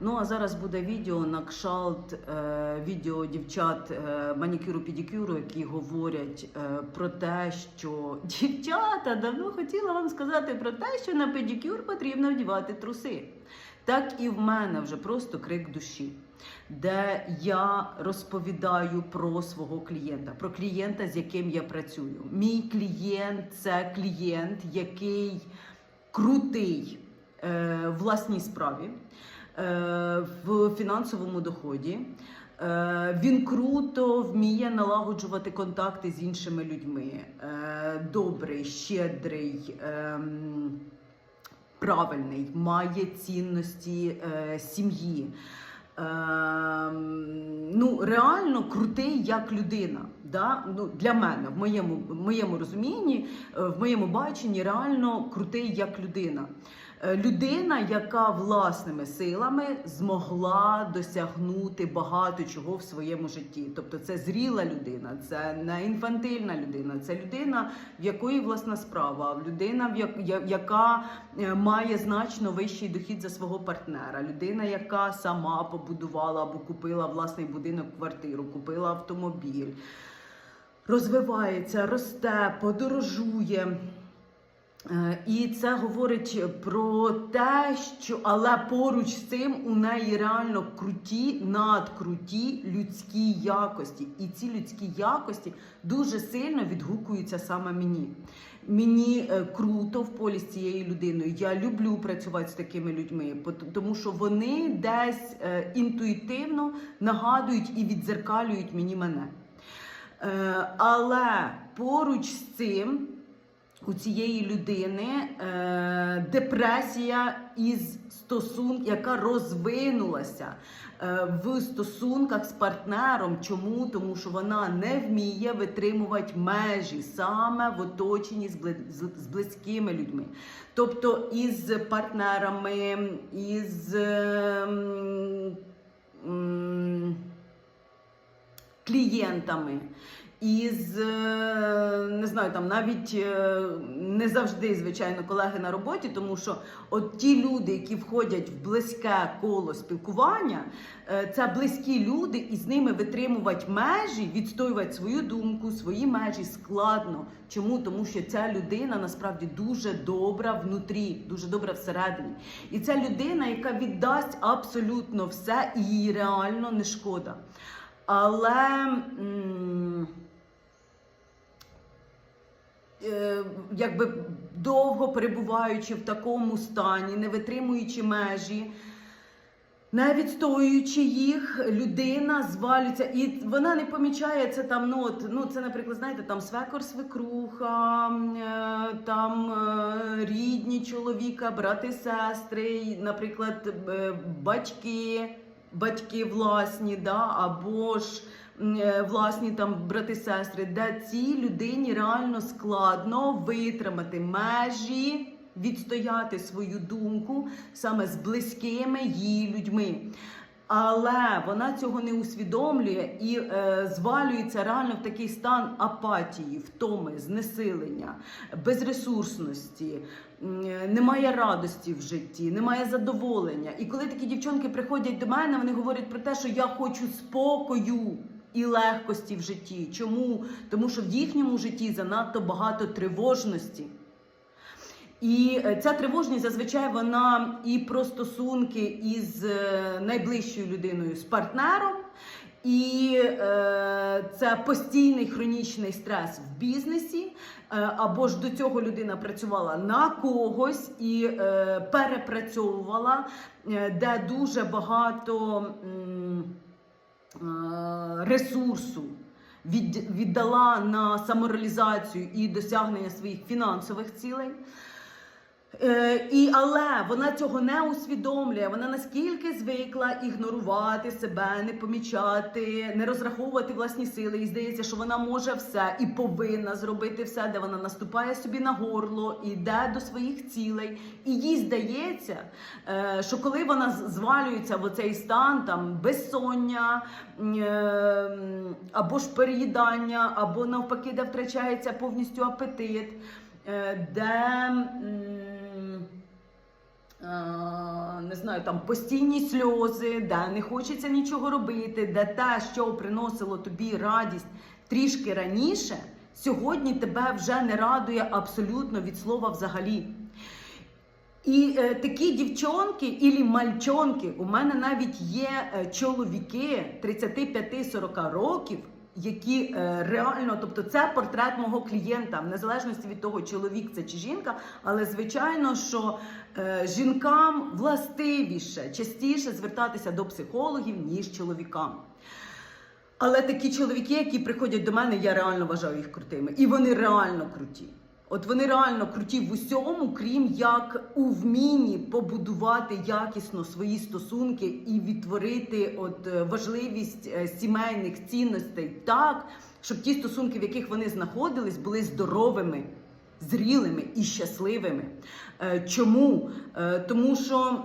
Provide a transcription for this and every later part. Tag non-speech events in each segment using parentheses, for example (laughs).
Ну а зараз буде відео на кшалт е, відео дівчат е, манікюру педикюру, які говорять е, про те, що (laughs) дівчата давно хотіла вам сказати про те, що на педикюр потрібно вдівати труси. Так і в мене вже просто крик душі, де я розповідаю про свого клієнта, про клієнта, з яким я працюю. Мій клієнт це клієнт, який крутий е, власній справі, в фінансовому доході. Е, Він круто вміє налагоджувати контакти з іншими людьми. Е, Добрий, щедрий, ем, правильний, має цінності е, сім'ї. Ем, ну, реально крутий як людина. Да? Ну, для мене, в моєму, в моєму розумінні, е, в моєму баченні, реально крутий як людина. Е, Людина, яка власними силами змогла досягнути багато чого в своєму житті. Тобто це зріла людина, це не інфантильна людина, це людина, в якої власна справа, людина, яка е, має значно вищий дохід за свого партнера, людина, яка сама побудувала або купила власний будинок, квартиру, купила автомобіль, розвивається, росте, подорожує. Е, І це говорить про те, що але поруч з цим у неї реально круті, надкруті людські якості. І ці людські якості дуже сильно відгукуються саме мені. Мені е, круто в полі з цією людиною. Я люблю працювати з такими людьми, тому що вони десь е, інтуїтивно нагадують і відзеркалюють мені мене. Але поруч з цим у цієї людини е, депресія із стосунків, яка розвинулася е, в стосунках з партнером. Чому? Тому що вона не вміє витримувати межі саме в оточенні з, з- з близькими людьми. Тобто із партнерами, із. ем, м, клієнтами. Із е, не знаю, там навіть е, не завжди, звичайно, колеги на роботі, тому що от ті люди, які входять в близьке коло спілкування, е, це близькі люди, і з ними витримувати межі, відстоювати свою думку, свої межі складно. Чому? Тому що ця людина насправді дуже добра внутрі, дуже добра всередині. І це людина, яка віддасть абсолютно все, і їй реально не шкода. Але м, якби довго перебуваючи в такому стані, не витримуючи межі, не відстоюючи їх, людина звалюється, і вона не помічає це там. Ну, от, ну це, наприклад, знаєте, там свекор, свекруха, е, там е, рідні чоловіка, брати, сестри, наприклад, е, батьки, батьки власні, да, або ж е, власні там брати, сестри, де цій людині реально складно витримати межі відстояти свою думку саме з близькими її людьми. Але вона цього не усвідомлює і е, звалюється реально в такий стан апатії, втоми, знесилення, безресурсності, е, немає радості в житті, немає задоволення. І коли такі дівчонки приходять до мене, вони говорять про те, що я хочу спокою. І легкості в житті. Чому? Тому що в їхньому житті занадто багато тривожності. І е, ця тривожність зазвичай вона і про стосунки із е, найближчою людиною, з партнером, і е, це постійний хронічний стрес в бізнесі. е, Або ж до цього людина працювала на когось і е, перепрацьовувала, де дуже багато ресурсу віддала на самореалізацію і досягнення своїх фінансових цілей. Е, і, але вона цього не усвідомлює. Вона наскільки звикла ігнорувати себе, не помічати, не розраховувати власні сили. І здається, що вона може все і повинна зробити все, де вона наступає собі на горло, іде до своїх цілей. І їй здається, е, що коли вона звалюється в оцей стан, там безсоння е, або ж переїдання, або навпаки, де втрачається повністю апетит. Де знаю, там постійні сльози, де не хочеться нічого робити, де те, що приносило тобі радість трішки раніше, сьогодні тебе вже не радує абсолютно від слова взагалі. І е, такі дівчонки ілі мальчонки, у мене навіть є е, чоловіки 35-40 років, які е, реально, тобто це портрет мого клієнта, в незалежності від того, чоловік це чи жінка, але звичайно, що е, жінкам властивіше, частіше звертатися до психологів, ніж чоловікам. Але такі чоловіки, які приходять до мене, я реально вважаю їх крутими. І вони реально круті. От вони реально круті в усьому, крім як у вмінні побудувати якісно свої стосунки і відтворити от е, важливість е, сімейних цінностей так, щоб ті стосунки, в яких вони знаходились, були здоровими, зрілими і щасливими. Е, Чому? Тому що.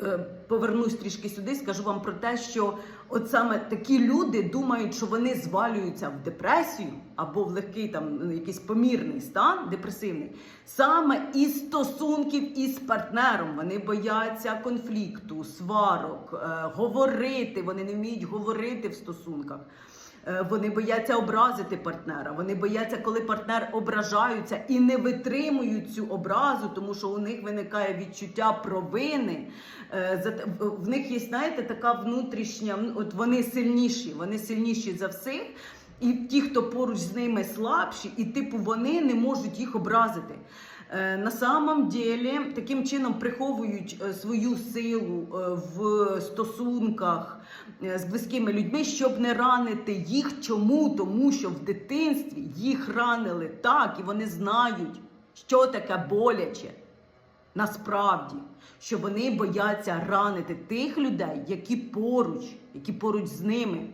Е, Повернусь трішки сюди, скажу вам про те, що от саме такі люди думають, що вони звалюються в депресію або в легкий там ну, якийсь помірний стан депресивний, саме із стосунків із партнером. Вони бояться конфлікту, сварок, е, говорити. Вони не вміють говорити в стосунках. Е, Вони бояться образити партнера. Вони бояться, коли партнер ображаються і не витримують цю образу, тому що у них виникає відчуття провини. Е, в- них є, знаєте, така внутрішня, от вони сильніші, вони сильніші за всіх. І ті, хто поруч з ними слабші, і типу вони не можуть їх образити. Е, На самом деле, таким чином приховують свою силу в стосунках з близькими людьми, щоб не ранити їх. Чому? Тому що в дитинстві їх ранили так, і вони знають, що таке боляче. Насправді, що вони бояться ранити тих людей, які поруч, які поруч з ними.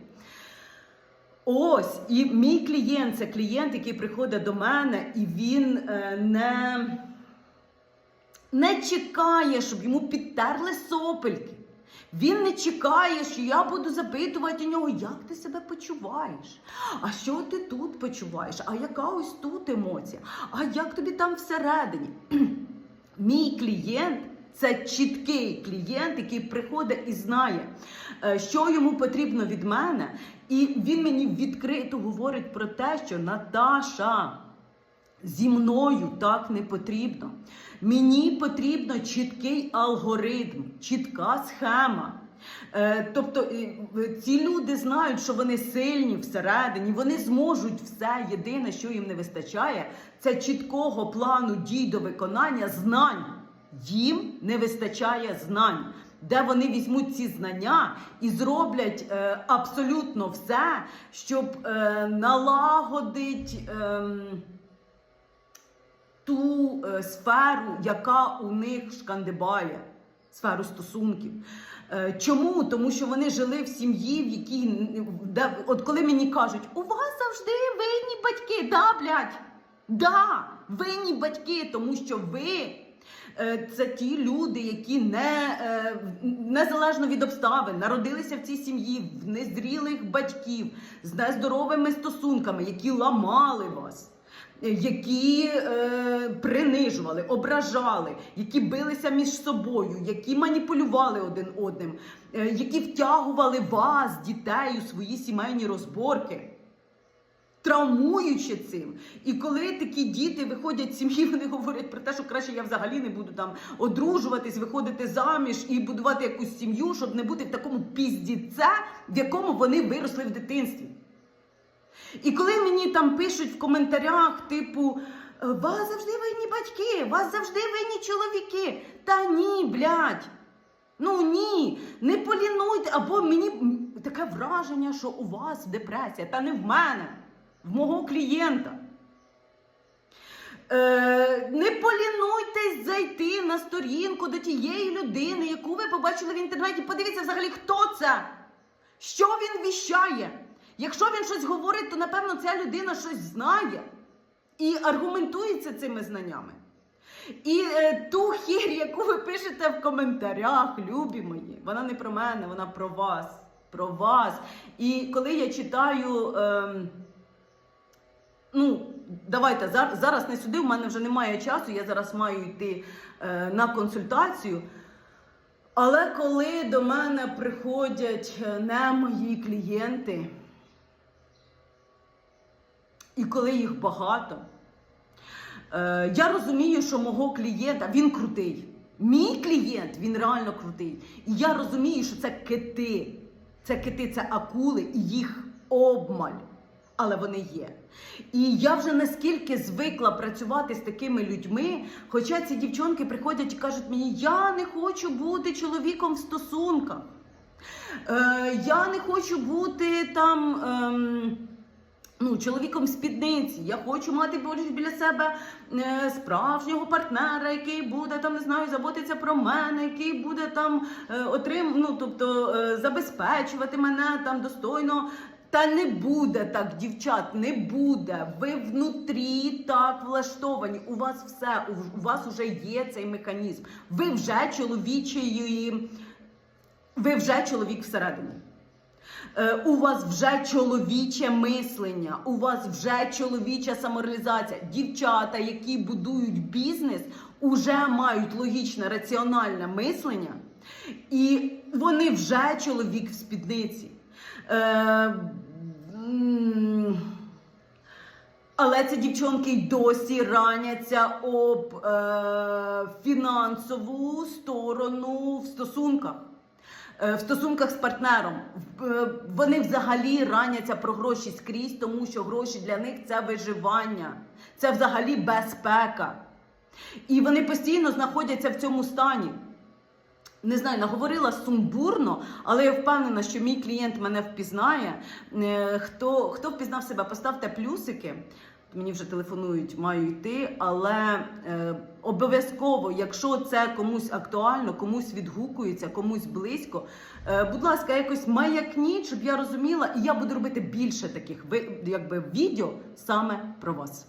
Ось, і мій клієнт це клієнт, який приходить до мене, і він е, не, не чекає, щоб йому підтерли сопельки. Він не чекає, що я буду запитувати у нього, як ти себе почуваєш? А що ти тут почуваєш? А яка ось тут емоція? А як тобі там всередині? (clears throat) Мій клієнт це чіткий клієнт, який приходить і знає, е, що йому потрібно від мене. І він мені відкрито говорить про те, що Наташа. Зі мною так не потрібно. Мені потрібно чіткий алгоритм, чітка схема. Е, тобто е, ці люди знають, що вони сильні всередині, вони зможуть все. Єдине, що їм не вистачає, це чіткого плану дій до виконання знань. Їм не вистачає знань, де вони візьмуть ці знання і зроблять е, абсолютно все, щоб налагодить. ем, ту е, сферу, яка у них шкандибає, сферу стосунків. Е, чому? Тому що вони жили в сім'ї, в якій де, от коли мені кажуть, у вас завжди винні батьки, да, блядь, да, винні батьки, тому що ви. е, Це ті люди, які не е, незалежно від обставин народилися в цій сім'ї, в незрілих батьків з нездоровими стосунками, які ламали вас які е, принижували, ображали, які билися між собою, які маніпулювали один одним, е, які втягували вас, дітей, у свої сімейні розборки. Травмуючи цим. І коли такі діти виходять з сім'ї, вони говорять про те, що краще я взагалі не буду там одружуватись, виходити заміж і будувати якусь сім'ю, щоб не бути в такому піздіце, в якому вони виросли в дитинстві. І коли мені там пишуть в коментарях, типу, «Е, вас завжди винні батьки, вас завжди винні чоловіки. Та ні, блядь. Ну ні, не полінуйте. Або мені таке враження, що у вас депресія, та не в мене, в мого клієнта. Е, не полінуйтесь зайти на сторінку до тієї людини, яку ви побачили в інтернеті. Подивіться взагалі, хто це, що він віщає. Якщо він щось говорить, то напевно ця людина щось знає і аргументується цими знаннями. І е, ту хір, яку ви пишете в коментарях, любі мої, вона не про мене, вона про вас. Про вас. І коли я читаю. ем, ну, давайте зар- зараз не сюди, в мене вже немає часу, я зараз маю йти е, на консультацію. Але коли до мене приходять е, не мої клієнти, і коли їх багато, е, я розумію, що мого клієнта він крутий. Мій клієнт він реально крутий. І я розумію, що це кити. Це кити, це акули, і їх обмаль. Але вони є. І я вже наскільки звикла працювати з такими людьми, хоча ці дівчонки приходять і кажуть мені, я не хочу бути чоловіком в стосунках. Е, я не хочу бути там. Ем, Ну, чоловіком спідниці. Я хочу мати біля себе е, справжнього партнера, який буде там, не знаю, заботитися про мене, який буде там е, отрим, ну, тобто е, забезпечувати мене там достойно. Та не буде так, дівчат, не буде. Ви внутрі так влаштовані. У вас все, у вас вже є цей механізм. Ви вже чоловічої, ви вже чоловік всередині. Е, У вас вже чоловіче мислення, у вас вже чоловіча самореалізація. Дівчата, які будують бізнес, уже мають логічне, раціональне мислення, і вони вже чоловік в спідниці. Е, але ці дівчонки й досі раняться об е, фінансову сторону в стосунках. Е, В стосунках з партнером е, вони взагалі раняться про гроші скрізь, тому що гроші для них це виживання, це взагалі безпека. І вони постійно знаходяться в цьому стані. Не знаю, наговорила сумбурно, але я впевнена, що мій клієнт мене впізнає. Е, Хто, хто впізнав себе, поставте плюсики. Мені вже телефонують, маю йти. Але е, обов'язково, якщо це комусь актуально, комусь відгукується, комусь близько, е, будь ласка, якось маякніть, щоб я розуміла, і я буду робити більше таких ви- якби, відео саме про вас.